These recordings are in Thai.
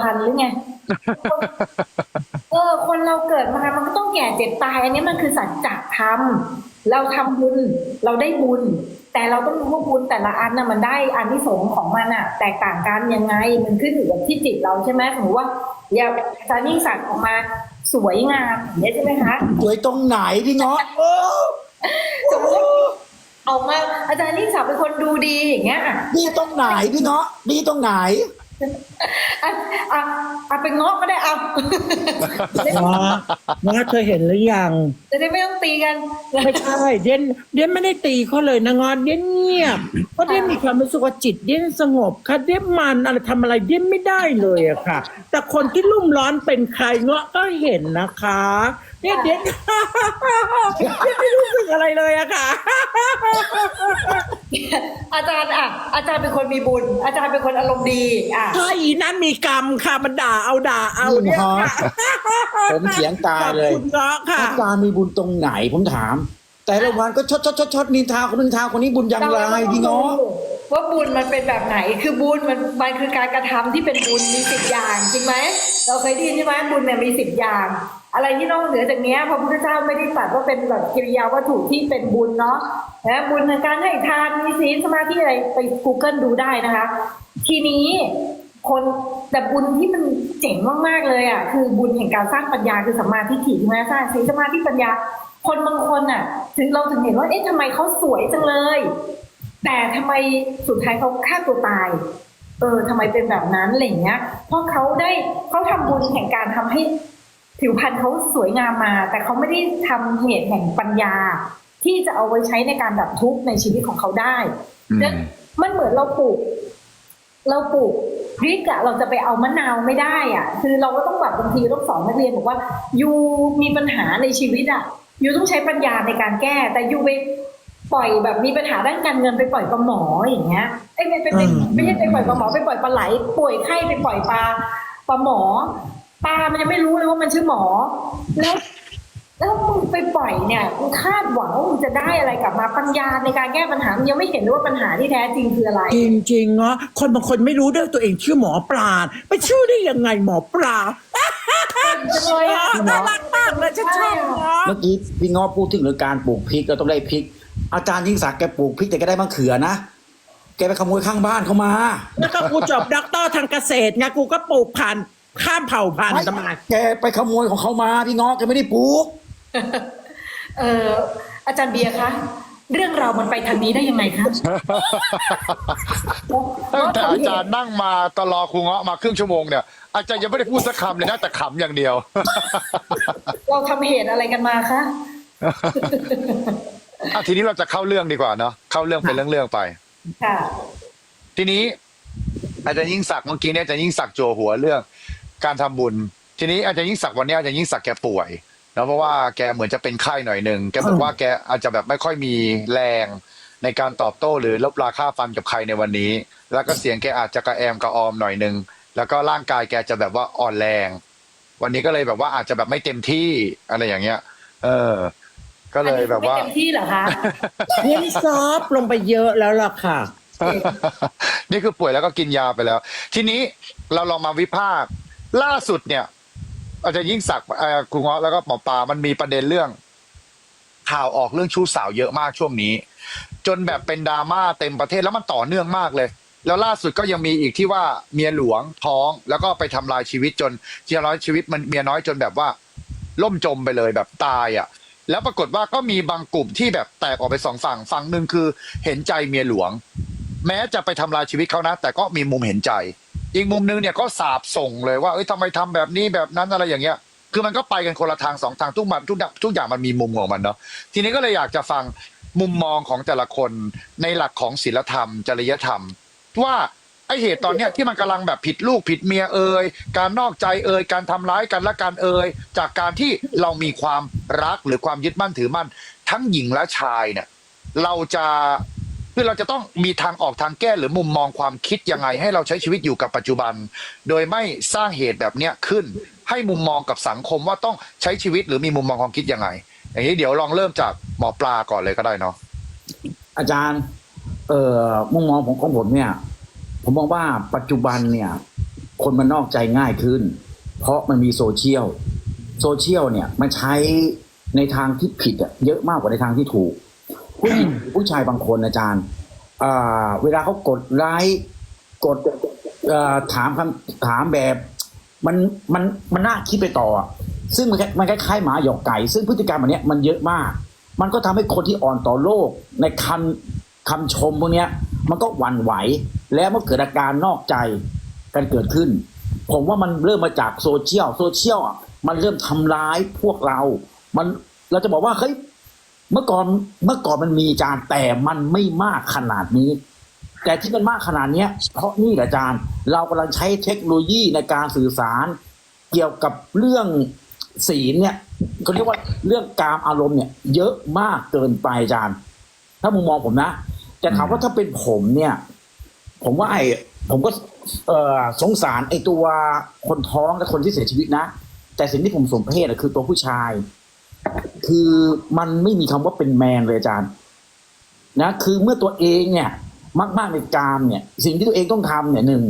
พันธุ์หรือไง เออ คนเราเกิดมามันก็ต้องแก่เจ็บตาย อันนี้มันคือสัจจะธรรม เราทำบุญ เราได้บุญ แต่เราต้องรู้ว่าบุญแต่ละอันน่ะมันได้อันที่สงส์ของมันอะ แตกต่างกันยังไง มันขึ้นอยู่กับที่จิตเราใช่ไหมสมมติว่า อย่าอาจารย์ยิ่งศักดิ์ออกมาสวยงามอย่างนี้ยใช่ไหมคะสวยตรงไหนพี่เงาะเออสมมติออกมาอาจารย์ยิ่งศักดิ์เป็นคนดูดีอย่างเงี้ยอะดีตรงไหนพี่เงาะดีตรงไหน อะอะอะเป็นเงาะก็ได้เอาอ๋อนะเธอเห็นหรือยัง จะได้ไม่ต้องตีกัน ไม่ใช่เดียนเดียนไม่ได้ตีเขาเลยนะงอนเดียนเงียบเพราะเดียนมีความรู้สึกว่าจิตเดียนสงบค่ะเดียนมันอะไรทำอะไรเดียนไม่ได้เลยอะค่ะ แต่คนที่รุ่มร้อนเป็นใครเงาะก็เห็นนะคะ เนี่ยเดียนเดียนไม่รู้สึกอะไรเลยอะค่ะ อาจารย์อะ อาจารย์เป็นคนมีบุญ อาจารย์เป็นคนอารมณ์ดีอะถ้าอีนั้นมีกรรมค่ะมันด่าเอาด่าเอาเนี่ยค่ะผมเสียงตายเลยขอบคุณเงาะค่ะอาจารย์มีบุญตรงไหนผมถาม แต่ละวันก็ชดชดชดชดนินทาคนนินทาคนนี้บุญยังไรพี่เงาะว่าบุญมันเป็นแบบไหน คือบุญมันมันคือการกระทำที่เป็นบุญมีสิบอย่างจริงไหมเราเคยได้ยินใช่ไหมบุญเนี่ยมีสิบอย่าง อะไรที่นอกเหนือจากนี้พระพุทธเจ้าไม่ได้ตรัสว่าเป็นแบบกิริยาวัตถุที่เป็นบุญเนาะนะบุญในการให้ทานมีศีลสมาธิอะไรไป Google ดูได้นะคะ ทีนี้คนแต่บุญที่มันเจ๋งมากๆเลยอะคือบุญแห่งการสร้างปัญญาคือสมาทิฏฐิใช่ไหมสร้างศีลสมาธิปัญญา คนบางคนอะ ถึงเราถึงเห็นว่าเอ๊ะทำไมเขาสวยจังเลย แต่ทำไมสุดท้ายเขาฆ่าตัวตายเออทำไมเป็นแบบนั้นอะไรเงี้ยเพราะเขาได้เขาทำบุญแห่งการทำให้ ผิวพรรณเขาสวยงามมา แต่เขาไม่ได้ทำเหตุแห่งปัญญา ที่จะเอาไว้ใช้ในการดับทุกข์ในชีวิตของเขาได้อืมนั้นมันเหมือนเราปลูก เราปลูกพริกอะเราจะไปเอามะนาวไม่ได้อะคือเราก็ต้องแบบบางทีต้องสอนนักเรียนบอกว่ายูมีปัญหาในชีวิตอะยูต้องใช้ปัญญาในการแก้ แต่ยูไปปล่อยแบบมีปัญหาด้านการเงินไปปล่อยปลาหมออย่างเงี้ยเอ้ยไม่ไม่ไม่อืมไม่ใช่ไปปล่อยปลาหมอไปปล่อยปลาไหลป่วยไข้ไปปล่อยปลาปลาหมอ ปลามันยังไม่รู้เลยว่ามันชื่อหมอ แล้วแล้วมึงไปปล่อยเนี่ยมึงคาดหวังว่ามึงจะได้อะไรกลับมาปัญญาในการแก้ปัญหามึงยังไม่เห็นเลยว่าปัญหาที่แท้จริงคืออะไรจริงจริงๆเนาะคนบางคนไม่รู้ด้วยตัวเองชื่อหมอปลาไปชื่อได้ยังไงหมอปลาจังเลยอะ น่ารักมากเลยฉันชอบเนาะเมื่อกี้พี่เงาะพูดถึงเรื่องการปลูกพริกเราต้องได้พริก อาจารย์ยิ่งศักดิ์แกปลูกพริกแต่แกได้มะเขือนะแกไปขโมยข้างบ้านเขามา แล้วก็กูจบด็อกเตอร์ทางเกษตรไงกูก็ปลูกพันธุ์ ข้ามเผ่าพันธุ์ทำไมแกไปขโมยของเขามาพี่เงาะแกไม่ได้ปลูก เอออาจารย์เบียร์คะเรื่องราวมันไปทางนี้ได้ยังไงคะตั้งแต่อาจารย์นั่งมาตลอครูเงาะมาครึ่งชั่วโมงเนี่ยอาจารย์ยังไม่ได้พูดสักคำเลยนะแต่ขำอย่างเดียว เราทำเหตุอะไรกันมาคะอะทีนี้เราจะเข้าเรื่องดีกว่าเนาะเข้าเรื่องเป็นเรื่องๆไปค่ะทีนี้ อาจารย์ยิ่งศักดิ์เมื่อกี้เนี่ยอาจารย์ยิ่งศักดิ์โจหัวเรื่อง การทำบุญ ทีนี้อาจารย์ยิ่งศักดิ์วันนี้อาจารย์ยิ่งศักดิ์แกป่วยแล้วเพราะว่าแกเหมือนจะเป็นไข้หน่อยหนึ่งแกบอกว่าแกอาจจะแบบไม่ค่อยมีแรงในการตอบโต้หรือลบราค่าฟันกับใครในวันนี้ แล้วก็เสียงแกอาจจะกระแอมกระออมหน่อยหนึ่งแล้วก็ร่างกายแกจะแบบว่าอ่อนแรง วันนี้ก็เลยแบบว่าอาจจะแบบไม่เต็มที่อะไรอย่างเงี้ย เออ ก็เลยแบบว่าไม่เต็มที่เหรอคะเรียนซอฟต์ลงไปเยอะแล้วล่ะค่ะ นี่คือป่วยแล้วก็กินยาไปแล้ว ทีนี้เราลองมาวิพากษ์ ล่าสุดเนี่ย อาจจะยิ่งศักดิ์เอ่อครูเงาะแล้วก็หมอปลามันมีประเด็นเรื่อง ข่าวออกเรื่องชู้สาวเยอะมากช่วงนี้ จนแบบเป็นดราม่าเต็มประเทศแล้วมันต่อเนื่องมากเลย แล้วล่าสุดก็ยังมีอีกที่ว่าเมียหลวงท้องแล้วก็ไปทำลายชีวิตจนเมียน้อยชีวิตมันเมียน้อยจนแบบว่า ล่มจมไปเลยแบบตายอะ แล้วปรากฏว่าก็มีบางกลุ่มที่แบบแตกออกไปสองฝั่งฝั่งหนึ่งคือเห็นใจเมียหลวง แม้จะไปทำลายชีวิตเขานะ แต่ก็มีมุมเห็นใจ อีกมุมนึงเนี่ยก็สาบส่งเลยว่าเอ้ยทำไมทำแบบนี้แบบนั้นอะไรอย่างเงี้ย คือมันก็ไปกันคนละทางสองทางทุกมันทุกทุกอย่างมันมีมุมของมันเนาะทีนี้ก็เลยอยากจะฟังมุมมองของแต่ละคนในหลักของศีลธรรม จริยธรรม ว่าไอเหตุตอนเนี้ยที่มันกำลังแบบผิดลูกผิดเมียเอ่ยการนอกใจเอ่ยการทำร้ายกันและการเอ่ยจากการที่เรามีความรักหรือความยึดมั่นถือมั่น ทั้งหญิงและชายเนี่ยเราจะ คือเราจะต้องมีทางออกทางแก้หรือมุมมองความคิดยังไง ให้เราใช้ชีวิตอยู่กับปัจจุบัน โดยไม่สร้างเหตุแบบเนี้ยขึ้น ให้มุมมองกับสังคมว่าต้องใช้ชีวิตหรือมีมุมมองความคิดยังไง อย่างนี้เดี๋ยวลองเริ่มจากหมอปลาก่อนเลยก็ได้เนาะอาจารย์ เอ่อมุมมองของของผมเนี่ย ผมมองว่าปัจจุบันเนี่ย คนมันนอกใจง่ายขึ้น เพราะมันมีโซเชียลโซเชียลเนี่ยมันใช้ในทางที่ผิดอะเยอะมากกว่าในทางที่ถูก ผู้หญิงผู้ชายบางคนอาจารย์เวลาเขากดไลค์กดถามคำถามแบบ มันมันมันน่าคิดไปต่อ ซึ่งมันคล้ายมันคล้ายๆหมาหยอกไก่ ซึ่งพฤติกรรมแบบนี้มันเยอะมาก มันก็ทำให้คนที่อ่อนต่อโลกในคำคำชมพวกนี้มันก็หวั่นไหว แล้วมันเกิดอาการนอกใจกันเกิดขึ้น ผมว่ามันเริ่มมาจากโซเชียลโซเชียลมันเริ่มทำร้ายพวกเรา มันเราจะบอกว่าเฮ้ย เมื่อก่อนเมื่อก่อนมันมีอาจารย์แต่มันไม่มากขนาดนี้ แต่ที่มันมากขนาดเนี้ย เพราะนี่แหละอาจารย์ เรากำลังใช้เทคโนโลยีในการสื่อสาร เกี่ยวกับเรื่องศีลเนี่ยเขาเรียกว่าเรื่องการอารมณ์เนี่ย เยอะมากเกินไปอาจารย์ ถ้ามุมมองผมนะแต่ถามว่าถ้าเป็นผมเนี่ย ผมว่าไอ้ผมก็เออสงสารไอ้ตัวคนท้องและคนที่เสียชีวิตนะ แต่สิ่งที่ผมสมเพศอะคือตัวผู้ชาย คือมันไม่มีคำว่าเป็นแมนเลยอาจารย์ นะ คือเมื่อตัวเองเนี่ย มากๆในกามเนี่ย สิ่งที่ตัวเองต้องทำเนี่ยหนึ่ง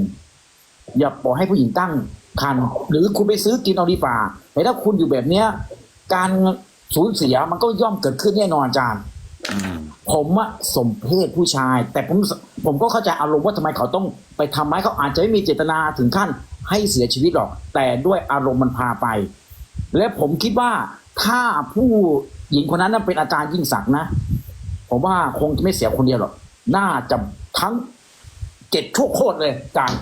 อย่าปล่อยให้ผู้หญิงตั้งครรภ์หรือคุณไปซื้อกินเอาดีกว่าแต่ถ้าคุณอยู่แบบเนี้ย การสูญเสียมันก็ย่อมเกิดขึ้นแน่นอนอาจารย์อืมผมอะสมเพศผู้ชาย แต่ผมผมก็เข้าใจอารมณ์ว่าทำไมเขาต้องไปทำร้ายเขาอาจจะไม่มีเจตนาถึงขั้นให้เสียชีวิตหรอก แต่ด้วยอารมณ์มันพาไป และผมคิดว่า ถ้าผู้หญิงคนนั้นนะเป็นอาจารย์ยิ่งศักดิ์นะผมว่าคงจะไม่เสียคนเดียวหรอกน่าจะทั้งเจ็ดชั่วโคตรเลยอาจารย์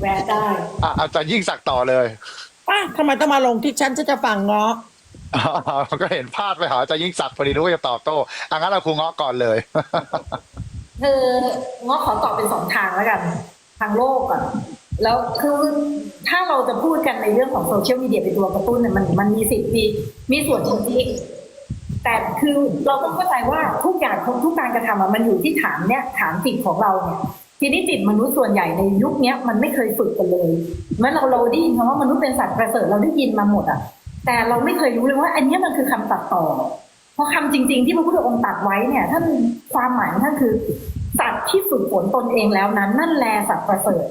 แวะได้อะอาจารย์ยิ่งศักดิ์ต่อเลยป้าทำไมต้องมาลงที่ฉันฉันจะฟังเงาะอ๋อก็เห็นพลาดไปหาอาจารย์ยิ่งศักดิ์พอดีนึกว่าจะตอบโต้อะงั้นเราครูเงาะก่อนเลย คือง้อขอตอบเป็นสองทางแล้วกัน ทางโลกก่อน แล้วคือถ้าเราจะพูดกันในเรื่องของโซเชียลมีเดียเป็นตัวกระตุ้นเนี่ยมันมันมีสิทธิ์มีมีส่วนจริงแต่คือเราต้องเข้าใจว่าทุกอย่างทุกการกระทำอะมันอยู่ที่ฐานเนี่ยฐานจิตของเราเนี่ยทีนี้จิตมนุษย์ส่วนใหญ่ในยุคนี้มันไม่เคยฝึกกันเลยเมื่อเราเราได้ยินคำว่ามนุษย์เป็นสัตว์ประเสริฐเราได้ยินมาหมดอะ แต่เราไม่เคยรู้เลยว่า อันนี้มันคือคำตัดต่อ เพราะคำจริง ๆ ที่พระพุทธองค์ตัดไว้เนี่ย ท่านความหมายท่านคือสัตว์ที่ฝึกฝนตนเองแล้วนั้นนั่นแลสัตว์ประเสริฐ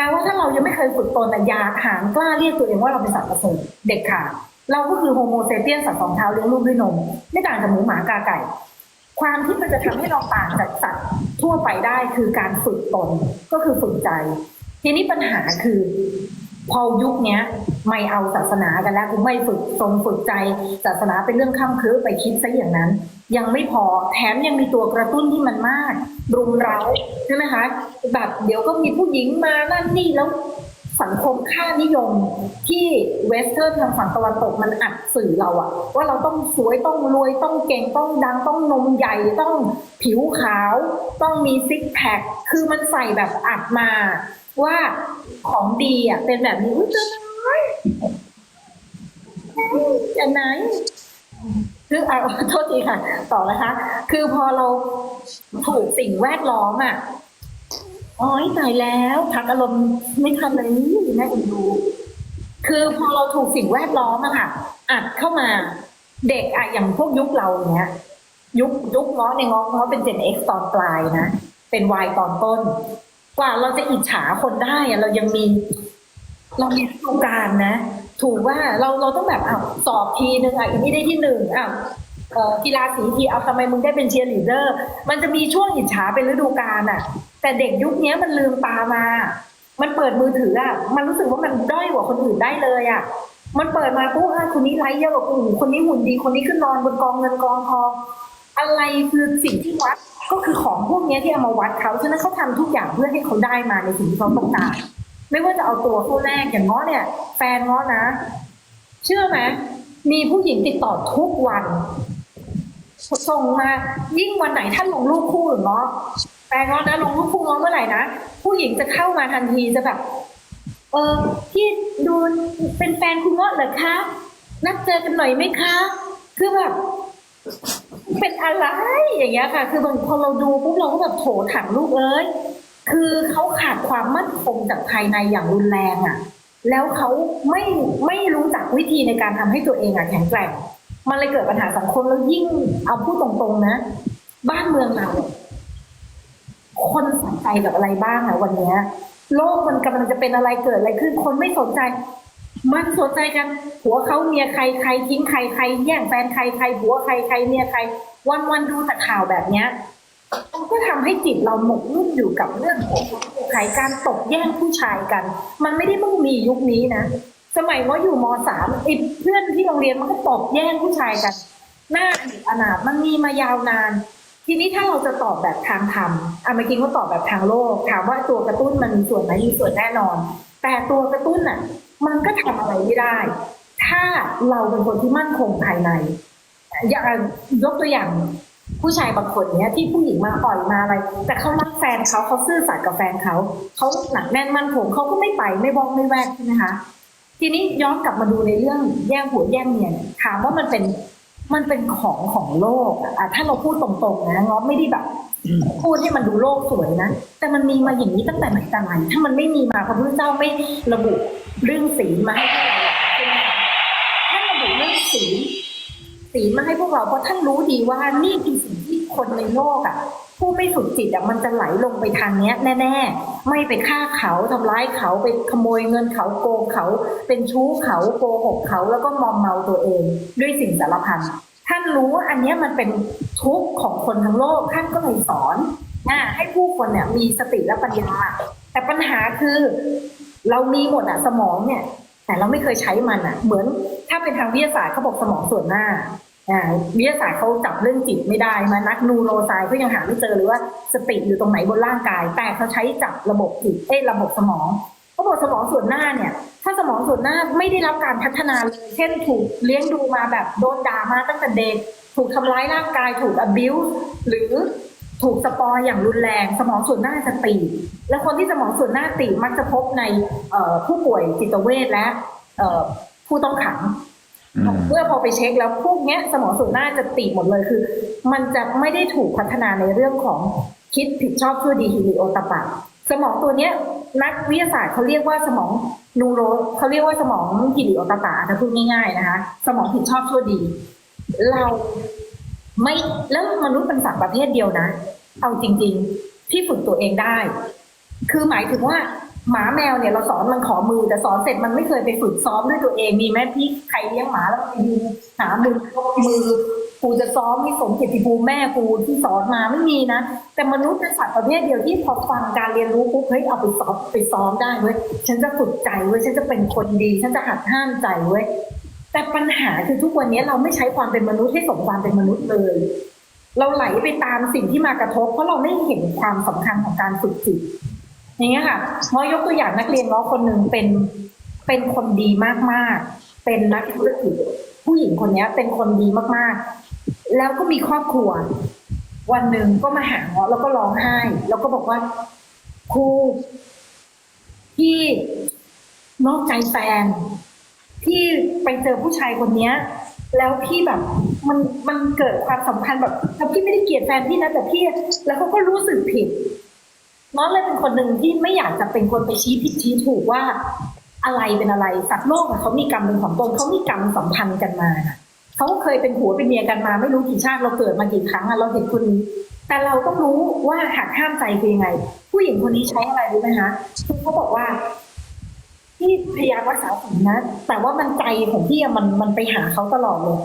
แปลว่าถ้าเรายังไม่เคยฝึกตนแต่ยาหางกล้าเรียกตัวเองว่าเราเป็นสัตว์ประเสริฐเด็กขาดเราก็คือโฮโมเซเปียนสัตว์สองเท้าเลี้ยงลูกด้วยนมไม่ต่างจากหมูหมากาไก่ ความที่มันจะทำให้เราต่างจากสัตว์ทั่วไปได้คือการฝึกตนก็คือฝึกใจ ทีนี้ปัญหาคือ พอยุคเนี้ยไม่เอาศาสนากันแล้วกูไม่ฝึกทรงฝึกใจ ศาสนาเป็นเรื่องข้ามคือไปคิดซะอย่างนั้น ยังไม่พอแถมยังมีตัวกระตุ้นที่มันมาก รุมเร้าใช่ไหมคะแบบเดี๋ยวก็มีผู้หญิงมานั่นนี่แล้วสังคมค่านิยมที่เวสเทิร์นทางฝั่งตะวันตกมันอัดสื่อเราอะว่าเราต้องสวยต้องรวยต้องเก่งต้องดังต้องนมใหญ่ต้องผิวขาว ต้องมีซิกแพคคือมันใส่แบบอัดมา ว่าของดีอะเป็นแบบนี้อุ๊ยจะน้อยจะไหนคืออะโทษทีค่ะ ต่อนะคะ คือพอเราถูกสิ่งแวดล้อมอะอ๋อยตายแล้วพักอารมณ์ไม่ทันเลยน่าเอ็นดู คือพอเราถูกสิ่งแวดล้อมอะค่ะ อัดเข้ามาเด็กอะอย่างพวกยุคเราเนี้ยยุคยุคง้อในง้อง้อเป็น Gen X ตอนปลายนะ เป็น Y ตอนต้น กว่าเราจะอิจฉาคนได้อะเรายังมี เรามีโครงการนะ ถูกว่าเราเราต้องแบบอ้าวสอบทีนึงอะอันนี้ได้ที่หนึ่งอ้าวเอ่อกีฬาสีทีเอาทำไมมึงได้เป็นเชียร์ลีดเดอร์ มันจะมีช่วงอิจฉาเป็นฤดูกาลอะ แต่เด็กยุคนี้มันลืมตามา มันเปิดมือถืออะมันรู้สึกว่ามันด้อยกว่าคนอื่นได้เลยอะมันเปิดมาปุ๊บอะคนนี้ไลค์เยอะกว่ากูคนนี้หุ่นดีคนนี้ขึ้นนอนบนกองเงินกองทองอะไรคือสิ่งที่วัด ก็คือของพวกนี้ที่เอามาวัดเขาฉะนั้นเขาทำทุกอย่างเพื่อให้เขาได้มาในสิ่งที่เขาต้องการไม่ว่าจะเอาตัวคู่แรกอย่างง้อเนี่ย แฟนง้อนะ เชื่อไหมมีผู้หญิงติดต่อทุกวัน ส่งมา ยิ่งวันไหนท่านลงรูปคู่หรือง้อแฟนง้อนะลงรูปคู่ง้อเมื่อไหร่นะผู้หญิงจะเข้ามาทันทีจะแบบเออพี่ดูเป็นแฟนคุณง้อเหรอคะนัดเจอกันหน่อยไหมคะ คือแบบ เป็นอะไรอย่างเงี้ยค่ะ คือบางพอเราดูปุ๊บเราก็แบบโถถังลูกเอ้ยคือเขาขาดความมั่นคงจากภายในอย่างรุนแรงอะ่ะ แล้วเขาไม่ไม่รู้จักวิธีในการทำให้ตัวเองอะ่ะแข็งแกร่ง มันเลยเกิดปัญหาสังคมแล้วยิ่งเอาพูดตรงๆนะ บ้านเมืองเราคนสนใจกับอะไรบ้างอะวันเนี้ยโลกมันกำลังจะเป็นอะไรเกิดอะไรขึ้น คนไม่สนใจ มันสนใจกันผัวเขาเมียใครใครทิ้งใครใครแย่งแฟนใครใครผัวใครใครเมียใคร วันวันดูแต่ข่าวแบบเนี้ยมันก็ทำให้จิตเราหมกมุ่นอยู่กับเรื่องของขายการตกแย่งผู้ชายกัน มันไม่ได้เพิ่งมียุคนี้นะสมัยว่าอยู่มสามไอ้เพื่อนที่โรงเรียนมันก็ตบแย่งผู้ชายกัน หน้าอนาถมันมีมายาวนาน ทีนี้ถ้าเราจะตอบแบบทางธรรมอะเมื่อกี้เขาตอบแบบทางโลก ถามว่าตัวกระตุ้นมันมีส่วนไหมมีส่วนแน่นอน แต่ตัวกระตุ้นอะ มันก็ทำอะไรไม่ได้ ถ้าเราเป็นคนที่มั่นคงภายใน อย่างยกตัวอย่างผู้ชายบางคนเนี้ยที่ผู้หญิงมาอ่อยมาอะไร แต่เขารักแฟนเขาเขาซื่อสัตย์กับแฟนเขาเขาหนักแน่นมั่นคงเขาก็ไม่ไปไม่บอกไม่แวกใช่ไหมคะทีนี้ย้อนกลับมาดูในเรื่องแย่งผัวแย่งเมียเนี่ยถามว่ามันเป็น มันเป็นของของโลกอะอะถ้าเราพูดตรงๆนะง้อไม่ได้แบบ พูดให้มันดูโลกสวยนะ แต่มันมีมาอย่างนี้ตั้งแต่ไหนแต่ไรถ้ามันไม่มีมาพระพุทธเจ้าไม่ระบุเรื่องศีลมาให้พวกเราใช่ไหมคะท่านระบุเรื่องศีลศีลมาให้พวกเราเพราะท่านรู้ดีว่านี่คือสิ่งที่คนในโลกอะ ผู้ไม่ฝึกจิตอะมันจะไหลลงไปทางเนี้ยแน่ๆ ไม่ไปฆ่าเขาทำร้ายเขาไปขโมยเงินเขาโกงเขา เป็นชู้เขาโกหกเขาแล้วก็มอมเมาตัวเองด้วยสิ่งสารพันท่านรู้ว่าอันเนี้ยมันเป็นทุกข์ของคนทั้งโลกท่านก็เลยสอนอ่าให้ผู้คนเนี่ยมีสติและปัญญาแต่ปัญหาคือ เรามีหมดอะสมองเนี่ย แต่เราไม่เคยใช้มันอะเหมือนถ้าเป็นทางวิทยาศาสตร์เขาบอกสมองส่วนหน้า วิทยาศาสตร์เขาจับเรื่องจิตไม่ได้มานักนูโรไซเขายังหาไม่เจอเลยว่าสติอยู่ตรงไหนบนร่างกาย แต่เขาใช้จับระบบจิตเอ้ระบบสมองเขาบอกสมองส่วนหน้าเนี่ย ถ้าสมองส่วนหน้าไม่ได้รับการพัฒนาเลยเช่นถูกเลี้ยงดูมาแบบโดนด่ามาตั้งแต่เด็ก ถูกทำร้ายร่างกายถูก abuse หรือถูกสปอยอย่างรุนแรง สมองส่วนหน้าจะตีและคนที่สมองส่วนหน้าตีมักจะพบในผู้ป่วยจิตเวชและผู้ต้องขัง เมื่อพอไปเช็คแล้วพวกเนี้ย สมองส่วนหน้าจะตีหมดเลยคือ มันจะไม่ได้ถูกพัฒนาในเรื่องของคิดผิดชอบชั่วดีฮิริโอตปะสมองตัวเนี้ยนักวิทยาศาสตร์เขาเรียกว่าสมองนูโรเขาเรียกว่าสมองฮิริโอตปะถ้าพูดง่ายๆนะคะ สมองผิดชอบชั่วดี เราไม่แล้วมนุษย์เป็นสัตว์ประเภทเดียวนะ เอาจริง ๆ ที่ฝึกตัวเองได้ คือหมายถึงว่า หมาแมวเนี่ยเราสอนมันขอมือแต่สอนเสร็จมันไม่เคยไปฝึกซ้อมด้วยตัวเองมีไหมพี่ใครเลี้ยงหมาแล้วไปยืนหามือมือกูจะซ้อมนี่สมเกียรติภูมิแม่กูที่สอนมาไม่มีนะ แต่มนุษย์เป็นสัตว์ประเภทเดียวที่พอฟังการเรียนรู้ปุ๊บเฮ้ยเอาไปซ้อมไปซ้อมได้เว้ยฉันจะฝึกใจเว้ยฉันจะเป็นคนดี ฉันจะหัดห้ามใจเว้ยแต่ปัญหาคือทุกวันนี้เราไม่ใช้ความเป็นมนุษย์ให้สมความเป็นมนุษย์เลย เราไหลไปตามสิ่งที่มากระทบ เพราะเราไม่เห็นความสำคัญของการฝึกจิต อย่างเงี้ยค่ะมอยกตัวอย่างนักเรียนน้อคนหนึ่งเป็นเป็นคนดีมากๆ เป็นนักธุรกิจผู้หญิงคนนี้เป็นคนดีมากๆ แล้วก็มีครอบครัว วันหนึ่งก็มาหาเงาะแล้วก็ร้องไห้ แล้วก็บอกว่าครูพี่นอกใจแฟนพี่ไปเจอผู้ชายคนเนี้ย แล้วพี่แบบมันมันเกิดความสัมพันธ์แบบแต่พี่ไม่ได้เกลียดแฟนพี่นะแต่พี่ แล้วเขาก็รู้สึกผิด น้องเลยเป็นคนหนึ่งที่ไม่อยากจะเป็นคนไปชี้ผิดชี้ถูกว่าอะไรเป็นอะไรสัตว์โลกเขามีกรรมเป็นของตนเขามีกรรมสัมพันธ์กันมาเขาเคยเป็นผัวเป็นเมียกันมาไม่รู้กี่ชาติเราเกิดมากี่ครั้งเราเห็นคนนี้แต่เราต้องรู้ว่าหักห้ามใจคือยังไง ผู้หญิงคนนี้ใช้อะไรรู้ไหมคะคือเขาบอกว่าพี่พยายามรักษาศีลนะ แต่ว่ามันใจของพี่มันมันไปหาเขาตลอดเลย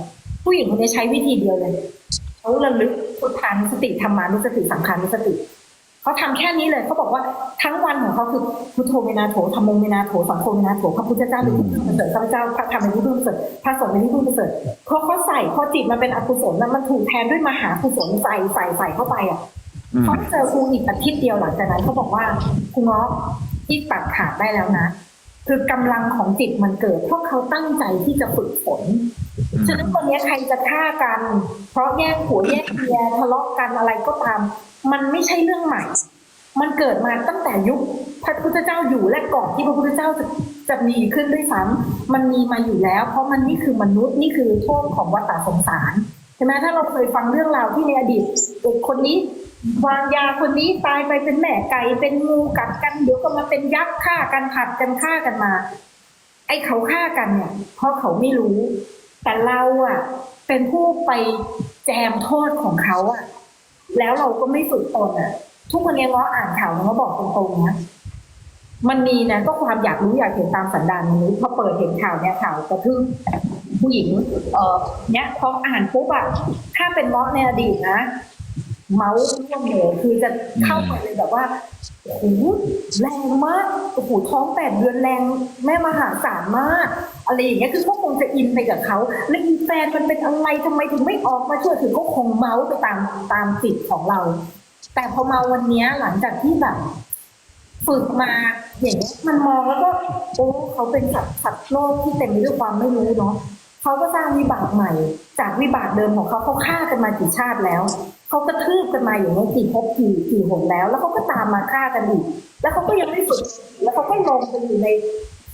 ผู้หญิงคนนี้ใช้วิธีเดียวเลยเขาระลึกพุทธานุสติธรรมานุสติสังขานุสติ เขาทำแค่นี้เลยเขาบอกว่าทั้งวันของเขาคือพุทโธเมนาโถธรรมโมเมนาโถสังโฆเมนาโถพระพุทธเจ้าเป็นผู้ประเสริฐพระเจ้าพระธรรมเป็นผู้ประเสริฐพระสงฆ์เป็นผู้ประเสริฐเพราะเขาใส่พอจิตมันเป็นอกุศลแล้วมันถูกแทนด้วยมหากุศลใส่ใส่ใส่เข้าไปอะอืมเขาเจอครูอีกอาทิตย์เดียวหลังจากนั้นเขาบอกว่าครูเงาะที่ตัดขาดได้แล้วนะ คือกำลังของจิตมันเกิดเพราะเขาตั้งใจที่จะฝึกฝน ฉะนั้นวันนี้ใครจะฆ่ากัน เพราะแย่งผัวแย่งเมียทะเลาะกันอะไรก็ตาม มันไม่ใช่เรื่องใหม่ มันเกิดมาตั้งแต่ยุคพระพุทธเจ้าอยู่และก่อนที่พระพุทธเจ้าจะจะมีขึ้นด้วยซ้ำมันมีมาอยู่แล้ว เพราะมันนี่คือมนุษย์นี่คือโทษของวัฏสงสาร ใช่ไหมถ้าเราเคยฟังเรื่องราวที่ในอดีตเด็กคนนี้วางยาคนนี้ตายไปเป็นแม่ไก่เป็นงูกัดกันเดี๋ยวก็มาเป็นยักษ์ฆ่ากันผัดกันฆ่ากันมา ไอ้เขาฆ่ากันเนี่ย เพราะเขาไม่รู้ แต่เราอะ เป็นผู้ไปแจมโทษของเขาอะ แล้วเราก็ไม่ฝึกตนอะ ทุกวันนี้ง้ออ่านข่าวง้อบอกตรงๆนะ มันมีนะก็ความอยากรู้อยากเห็นตามสันดานมนุษย์พอเปิดเห็นข่าวเนี่ยข่าวกระทืบผู้หญิง เออเนี่ยพออ่านปุ๊บอะถ้าเป็นง้อในอดีตนะเมาส์ร่วมเลยคือจะเข้าไปเลยแบบว่าโอ้โหแรงมากโอ้โหท้องแปดเดือนแรงแม่มหาศาลมากอะไรอย่างเงี้ยคือเขาคงจะอินไปกับเขาแล้วอีแฟนมันเป็นอะไรทำไมถึงไม่ออกมาช่วยถึงก็คงเมาส์ไปตามตามจิตของเรา แต่พอมาวันนี้หลังจากที่แบบ ฝึกมาอย่างนี้มันมองแล้วก็โอ้เขาเป็นสัตว์สัตว์โลกที่เต็มไปด้วยความไม่รู้เนาะเขาก็สร้างวิบากใหม่ จากวิบากเดิมของเขาเขาฆ่ากันมากี่ชาติแล้วเขากระทืบกันมาอย่างนี้กี่ภพกี่กี่หนแล้ว แล้วเขาก็ตามมาฆ่ากันอีก แล้วเขาก็ยังไม่ฝึกแล้วเขาก็ลงไปอยู่ใน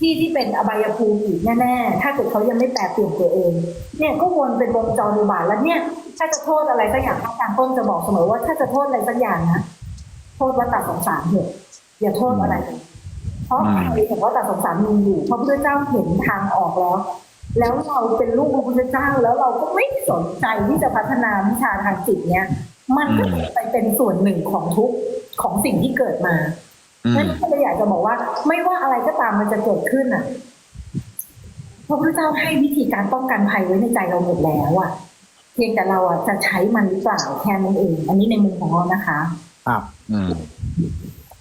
ที่ที่เป็นอบายภูมิอีกแน่ๆ ถ้าเกิดเขายังไม่แปลเปลี่ยนตัวเอง เนี่ยก็วนเป็นวงจรอุบาทแล้วเนี่ย ถ้าจะโทษอะไรสักอย่างพระอาจารย์ต้นจะบอกเสมอว่าถ้าจะโทษอะไรสักอย่างนะ โทษว่าตัดสงสารเถอะ อย่าโทษอะไรเลยเพราะใครบอกว่าแต่สงสารมีอยู่ เพราะพระพุทธเจ้าเห็นทางออกแล้ว แล้วเราเป็นลูกพระพุทธเจ้าแล้วเราก็ไม่สนใจที่จะพัฒนาวิชาทางจิตเนี้ยมันก็ไปเป็นส่วนหนึ่งของทุกข์ของสิ่งที่เกิดมาอืมนั่นก็เลยอยากจะบอกว่า ไม่ว่าอะไรก็ตามมันจะเกิดขึ้นอะพระพุทธเจ้าให้วิธีการป้องกันภัยไว้ในใจเราหมดแล้วอะ เพียงแต่เราอะจะใช้มันหรือเปล่าแค่นั้นเอง อันนี้ในมุมของเรานะคะ ครับ อืม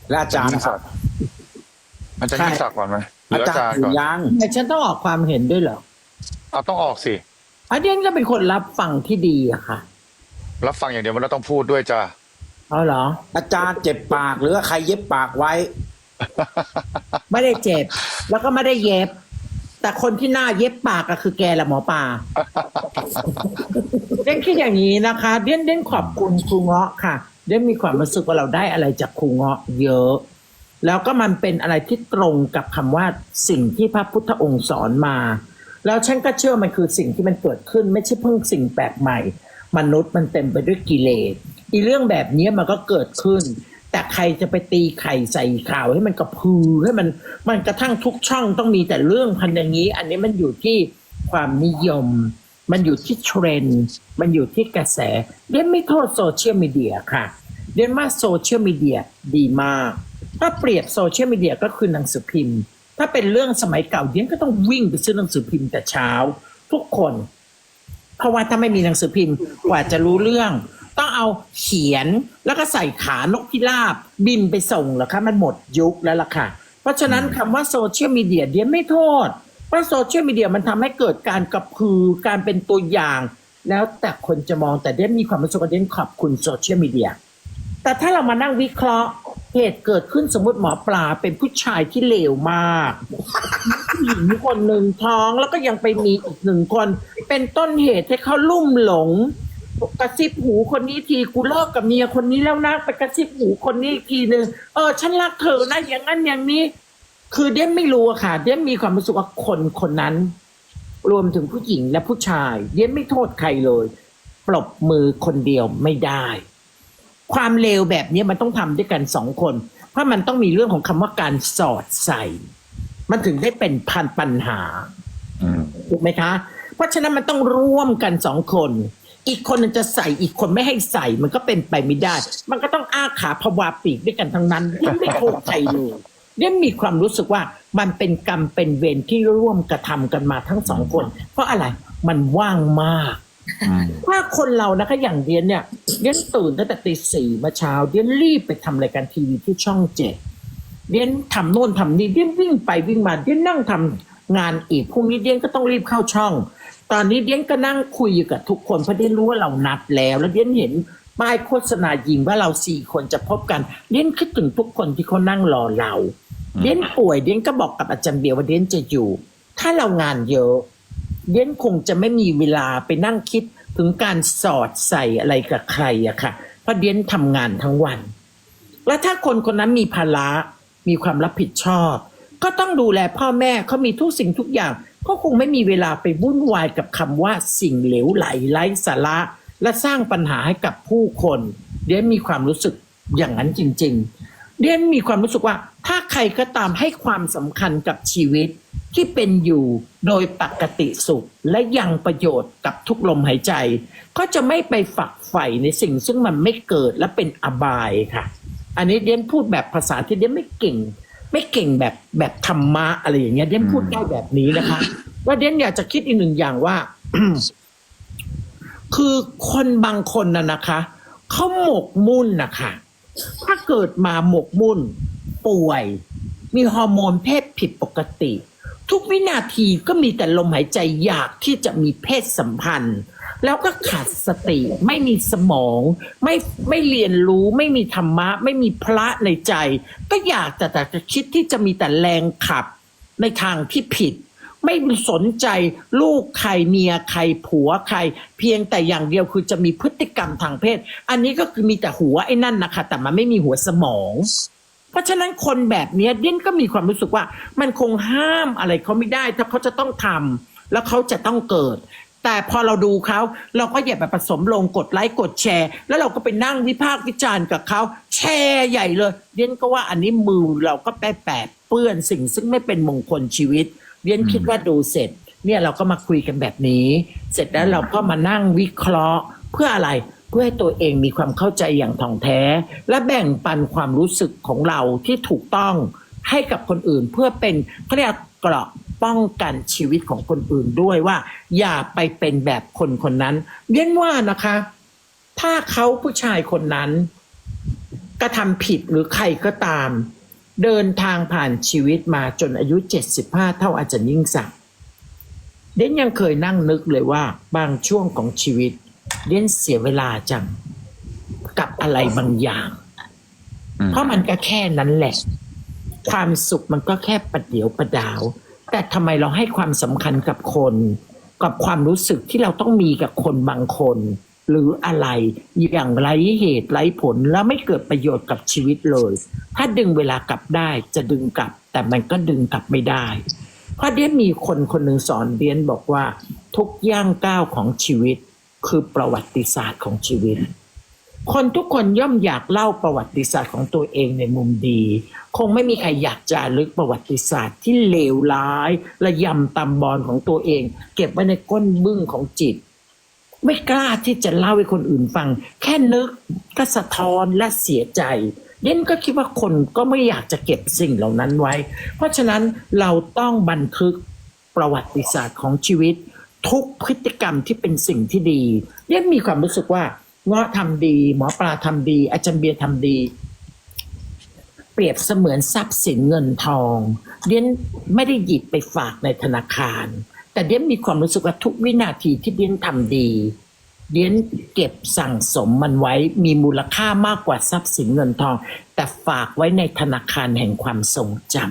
และอาจารย์นะครับอาจารย์ยิ่งศักดิ์ก่อนไหมหรือาออาจารจารย์ย์ถึก่งอนยัง แต่ฉันต้องออกความเห็นด้วยเหรอเอาต้องออกสิอาเดียนก็เป็นคนรับฟังที่ดีอะค่ะ รับฟังอย่างเดียวมันต้องพูดด้วยจ้า เอาเหรอ อาจารย์เจ็บปากหรือว่าใครเย็บปากไว้ ไม่ได้เจ็บ แล้วก็ไม่ได้เย็บ แต่คนที่หน้าเย็บปากก็คือแกแหละหมอปลาเด่นคิดอย่างนี้นะคะเด่นเด่นขอบคุณครูเงาะค่ะ เด่นมีความรู้สึกว่าเราได้อะไรจากครูเงาะเยอะ แล้วก็มันเป็นอะไรที่ตรงกับคำว่าสิ่งที่พระพุทธองค์สอนมา แล้วฉันก็เชื่อมันคือสิ่งที่มันเกิดขึ้น ไม่ใช่เพิ่งสิ่งแปลกใหม่ มนุษย์มันเต็มไปด้วยกิเลสอีเรื่องแบบนี้มันก็เกิดขึ้น แต่ใครจะไปตีไข่ใส่ข่าวให้มันกระพือให้มันมันกระทั่งทุกช่องต้องมีแต่เรื่องพันอย่างนี้ อันนี้มันอยู่ที่ความนิยม มันอยู่ที่เทรนด์มันอยู่ที่กระแสเรียนไม่โทษโซเชียลมีเดียค่ะ เรียนว่าโซเชียลมีเดียดีมาก ถ้าเปรียบโซเชียลมีเดียก็คือหนังสือพิมพ์ ถ้าเป็นเรื่องสมัยเก่าเดียนก็ต้องวิ่งไปซื้อหนังสือพิมพ์แต่เช้า ทุกคน เพราะว่าถ้าไม่มีหนังสือพิมพ์กว่าจะรู้เรื่อง ต้องเอาเขียนแล้วก็ใส่ขานกพิราบ บินไปส่งเหรอคะมันหมดยุคแล้วล่ะค่ะ เพราะฉะนั้นคำว่าโซเชียลมีเดียเดียนไม่โทษเพราะโซเชียลมีเดียมันทำให้เกิดการกระพือการเป็นตัวอย่าง แล้วแต่คนจะมองแต่เดียนมีความรู้สึกว่าเดียนขอบคุณโซเชียลมีเดีย แต่ถ้าเรามานั่งวิเคราะห์เหตุเกิดขึ้นสมมติหมอปลาเป็นผู้ชายที่เลวมากผู้หญิงคนหนึ่งท้องแล้วก็ยังไปมีอีกหนึ่งคน เป็นต้นเหตุให้เขาลุ่มหลง กระซิบหูคนนี้ทีกูเลิกกับเมียคนนี้แล้วนะไปกระซิบหูคนนี้อีกทีหนึ่งเออ ฉันรักเธอนะอย่างนั้นอย่างนี้ คือเดียนไม่รู้อะค่ะ เดียนมีความรู้สึกว่าคนคนนั้น รวมถึงผู้หญิงและผู้ชาย เดียนไม่โทษใครเลย ปรบมือคนเดียวไม่ได้ ความเลวแบบนี้มันต้องทำด้วยกันสองคน เพราะมันต้องมีเรื่องของคำว่าการสอดใส่ มันถึงได้เป็นพันปัญหาถูกไหมคะ เพราะฉะนั้นมันต้องร่วมกันสองคน อีกคนจะใส่อีกคนไม่ให้ใส่มันก็เป็นไปไม่ได้ มันก็ต้องอ้าขาพวาปีกด้วยกันทั้งนั้นยังไม่โทษใครเลยยังมีความรู้สึกว่ามันเป็นกรรมเป็นเวรที่ร่วมกระทำกันมาทั้งสองคน เพราะอะไรมันว่างมาก ถ้าคนเรานะคะอย่างเดียนเนี่ยเดียนตื่นตั้งแต่ตีสี่มื่อเช้าเดียนรีบไปทำรายการทีวีที่ช่องเจ็ดเดียนทำโน่นทำนี่เดียนวิ่งไปวิ่งมาเดียนนั่งทำงานอีกพรุ่งนี้เดียนก็ต้องรีบเข้าช่อง ตอนนี้เดียนก็นั่งคุยอยู่กับทุกคนเพราะเดียนรู้ว่าเรานัดแล้ว แล้วเดียนเห็นป้ายโฆษณายิงว่าเราสี่คนจะพบกันเดียนคิดถึงทุกคนที่เขานั่งรอเรา เดียนป่วยเดียนก็บอกกับอาจารย์เบียร์ว่าเดียนจะอยู่ ถ้าเรางานเยอะ เดียนคงจะไม่มีเวลาไปนั่งคิดถึงการสอดใส่อะไรกับใครอะค่ะ เพราะเดียนทำงานทั้งวัน แล้วถ้าคนคนนั้นมีภาระมีความรับผิดชอบ ก็ต้องดูแลพ่อแม่เขามีทุกสิ่งทุกอย่างก็คงไม่มีเวลาไปวุ่นวายกับคำว่าสิ่งเหลวไหลไร้สาระ และสร้างปัญหาให้กับผู้คน เดียนมีความรู้สึกอย่างนั้นจริง ๆ เดียนมีความรู้สึกว่า ถ้าใครก็ตามให้ความสำคัญกับชีวิต ที่เป็นอยู่โดยปกติสุขและยังประโยชน์กับทุกลมหายใจ ก็จะไม่ไปฝักใฝ่ในสิ่งซึ่งมันไม่เกิดและเป็นอบายค่ะ อันนี้เดียนพูดแบบภาษาที่เดียนไม่เก่ง ไม่เก่งแบบแบบธรรมะอะไรอย่างเงี้ยเดียนพูดได้แบบนี้นะคะว่าเดียนอยากจะคิดอีกหนึ่งอย่างว่า คือคนบางคนน่ะนะคะเขาหมกมุ่นนะคะถ้าเกิดมาหมกมุ่นป่วย มีฮอร์โมนเพศผิดปกติ ทุกวินาทีก็มีแต่ลมหายใจอยากที่จะมีเพศสัมพันธ์ แล้วก็ขาดสติไม่มีสมอง ไม่ไม่เรียนรู้ไม่มีธรรมะ ไม่มีพระในใจ ก็อยากแต่แต่จะคิดที่จะมีแต่แรงขับในทางที่ผิด ไม่สนใจลูกใครเมียใครผัวใคร เพียงแต่อย่างเดียวคือจะมีพฤติกรรมทางเพศ อันนี้ก็คือมีแต่หัวไอ้นั่นนะคะแต่มันไม่มีหัวสมอง เพราะฉะนั้นคนแบบเนี้ยเดียนก็มีความรู้สึกว่า มันคงห้ามอะไรเขาไม่ได้ ถ้าเขาจะต้องทำแล้วเขาจะต้องเกิด แต่พอเราดูเขาเราก็อย่าไปผสมลงกดไลค์กดแชร์ แล้วเราก็ไปนั่งวิพากษ์วิจารณ์กับเขาแชร์ใหญ่เลยเดียนก็ว่าอันนี้มือเราก็แปะแปดเปื้อนสิ่งซึ่งไม่เป็นมงคลชีวิตเรียนคิดว่าดูเสร็จ เนี่ยเราก็มาคุยกันแบบนี้ เสร็จแล้วเราก็มานั่งวิเคราะห์เพื่ออะไร เพื่อให้ตัวเองมีความเข้าใจอย่างถ่องแท้ และแบ่งปันความรู้สึกของเราที่ถูกต้องให้กับคนอื่นเพื่อเป็นเขาเรียกเกราะป้องกันชีวิตของคนอื่นด้วยว่า อย่าไปเป็นแบบคนคนนั้นเรียนว่านะคะ ถ้าเขาผู้ชายคนนั้นกระทำผิดหรือใครก็ตาม เดินทางผ่านชีวิตมาจนอายุ 75 เท่าอาจารย์ยิ่งศักดิ์เด่นยังเคยนั่งนึกเลยว่าบางช่วงของชีวิต เด่นเสียเวลาจังกับอะไรบางอย่างอืมเพราะมันก็แค่นั้นแหละ ความสุขมันก็แค่ประเดียวประดาว แต่ทำไมเราให้ความสำคัญกับคน กับความรู้สึกที่เราต้องมีกับคนบางคน หรืออะไรอย่างไรเหตุไร้ผลแล้วไม่เกิดประโยชน์กับชีวิตเลย ถ้าดึงเวลากลับได้จะดึงกลับ แต่มันก็ดึงกลับไม่ได้ เพราะเดียนมีคนคนหนึ่งสอนเดียนบอกว่าทุกย่างก้าวของชีวิต คือประวัติศาสตร์ของชีวิต คนทุกคนย่อมอยากเล่าประวัติศาสตร์ของตัวเองในมุมดี คงไม่มีใครอยากจารึกประวัติศาสตร์ที่เลวร้าย ระยำตำบอลของตัวเอง เก็บไว้ในก้นบึ้งของจิต ไม่กล้าที่จะเล่าให้คนอื่นฟัง แค่นึกก็สะท้อนและเสียใจเด่นก็คิดว่าคนก็ไม่อยากจะเก็บสิ่งเหล่านั้นไว้ เพราะฉะนั้นเราต้องบันทึกประวัติศาสตร์ของชีวิต ทุกพฤติกรรมที่เป็นสิ่งที่ดีเด่นมีความรู้สึกว่าเงาะทำดี หมอปลาทำดี อาจารย์เบียร์ทำดี เปรียบเสมือนทรัพย์สินเงินทองเดียนไม่ได้หยิบไปฝากในธนาคาร แต่เดียนมีความรู้สึกว่าทุกวินาทีที่เดียนทำดีเดียนเก็บสั่งสมมันไว้มีมูลค่ามากกว่าทรัพย์สินเงินทอง แต่ฝากไว้ในธนาคารแห่งความทรงจำ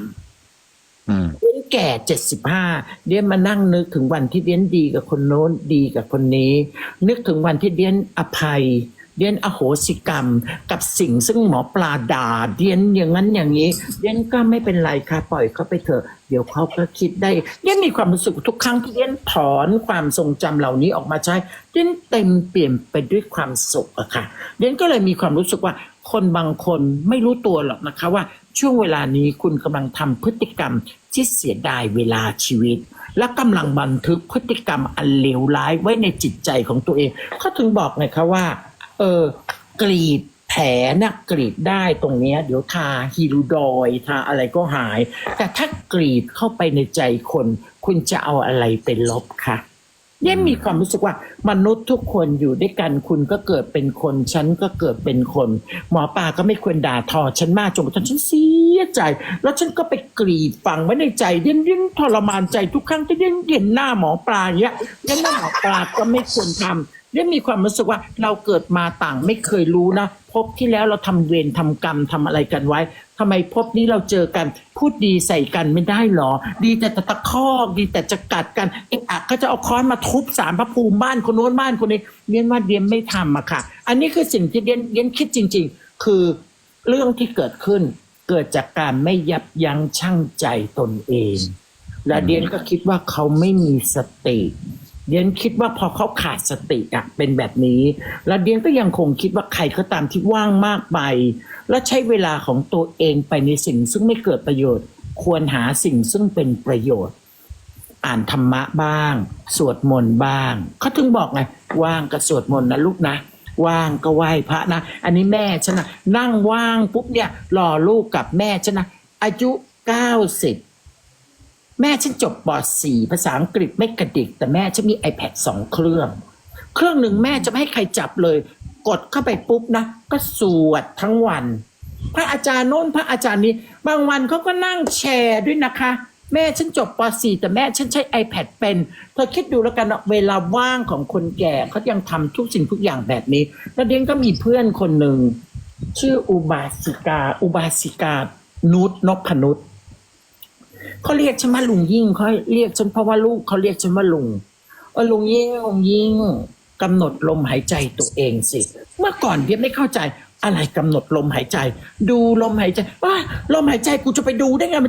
แก่เจ็ดสิบห้าเดียนมานั่งนึกถึงวันที่เดียนดีกับคนโน้นดีกับคนนี้ นึกถึงวันที่เดียนอภัยเดียนอโหสิกรรม กับสิ่งซึ่งหมอปลาด่าเดียนอย่างนั้นอย่างนี้ เดียนก็ไม่เป็นไรค่ะปล่อยเขาไปเถอะ เดี๋ยวเขาก็คิดได้ เดียนมีความรู้สึกทุกครั้งที่เดียนถอนความทรงจำเหล่านี้ออกมาใช้ เดียนเต็มเปลี่ยนไปด้วยความสุขอะค่ะ เดียนก็เลยมีความรู้สึกว่าคนบางคนไม่รู้ตัวหรอกนะคะว่า ช่วงเวลานี้คุณกำลังทำพฤติกรรมที่เสียดายเวลาชีวิต และกำลังบันทึกพฤติกรรมอันเลวร้ายไว้ในจิตใจของตัวเองเขาถึงบอกไงคะว่า เออกรีดแผลนะกรีดได้ตรงเนี้ย เดี๋ยวทาฮิรูดอยทาอะไรก็หาย แต่ถ้ากรีดเข้าไปในใจคน คุณจะเอาอะไรไปลบคะ เนี่ยมีความรู้สึกว่ามนุษย์ทุกคนอยู่ด้วยกันคุณก็เกิดเป็นคนฉันก็เกิดเป็นคน หมอปลาก็ไม่ควรด่าทอฉันมากจนกระทั่งฉันเสียใจ แล้วฉันก็ไปกรีดฝังไว้ในใจเดี้ยนเดี้ยนทรมานใจทุกครั้งที่เดี้ยนเห็นหน้าหมอปลาอย่างเงี้ยเดี้ยนหน้าหมอปลาก็ไม่ควรทำ เดี้ยนมีความรู้สึกว่าเราเกิดมาต่างไม่เคยรู้นะพบที่แล้วเราทำเวรทำกรรมทำอะไรกันไว้ทำไมพบนี้เราเจอกัน พูดดีใส่กันไม่ได้หรอ ดีแต่ตะคอกดีแต่จะกัดกันเอกอักก็จะเอาค้อนมาทุบสารพระภูมิบ้านคนโน้นบ้านคนนี้เดียนว่าเดียนไม่ทำอะค่ะ อันนี้คือสิ่งที่เดียนเดียนคิดจริง ๆ คือเรื่องที่เกิดขึ้น เกิดจากการไม่ยับยั้งชั่งใจตนเอง และเดียนก็คิดว่าเขาไม่มีสติ เดียนคิดว่าพอเขาขาดสติอะเป็นแบบนี้ และเดียนก็ยังคงคิดว่าใครก็ตามที่ว่างมากไป และใช้เวลาของตัวเองไปในสิ่งซึ่งไม่เกิดประโยชน์ ควรหาสิ่งซึ่งเป็นประโยชน์ อ่านธรรมะบ้าง สวดมนต์บ้างเขาถึงบอกไงว่างก็สวดมนต์นะลูกนะว่างก็ไหว้พระนะ อันนี้แม่ฉันนะนั่งว่างปุ๊บเนี่ยรอลูกกับแม่ฉันนะอายุเก้าสิบ แม่ฉันจบป .4 ภาษาอังกฤษไม่กระดิก แต่แม่ฉันมี iPad สองเครื่อง เครื่องหนึ่งแม่จะไม่ให้ใครจับเลย กดเข้าไปปุ๊บนะ ก็สวดทั้งวัน พระอาจารย์โน้นพระอาจารย์นี้ บางวันเขาก็นั่งแชร์ด้วยนะคะ แม่ฉันจบป .4 แต่แม่ฉันใช้ iPad เป็น เธอคิดดูแล้วกันเวลาว่างของคนแก่เขายังทำทุกสิ่งทุกอย่างแบบนี้ แล้วเดียนก็มีเพื่อนคนหนึ่งชื่ออุบาสิกา อุบาสิกานุชนพนุษ เขาเรียกฉันว่าลุงยิ่งเขาเรียกฉันเพราะว่าลูกเขาเรียกฉันว่าลุงเออลุงยิ่งลุงยิ่งกำหนดลมหายใจตัวเองสิ เมื่อก่อนเดียไม่เข้าใจอะไรกำหนดลมหายใจ ดูลมหายใจว่าลมหายใจกูจะไปดูได้ไงมัน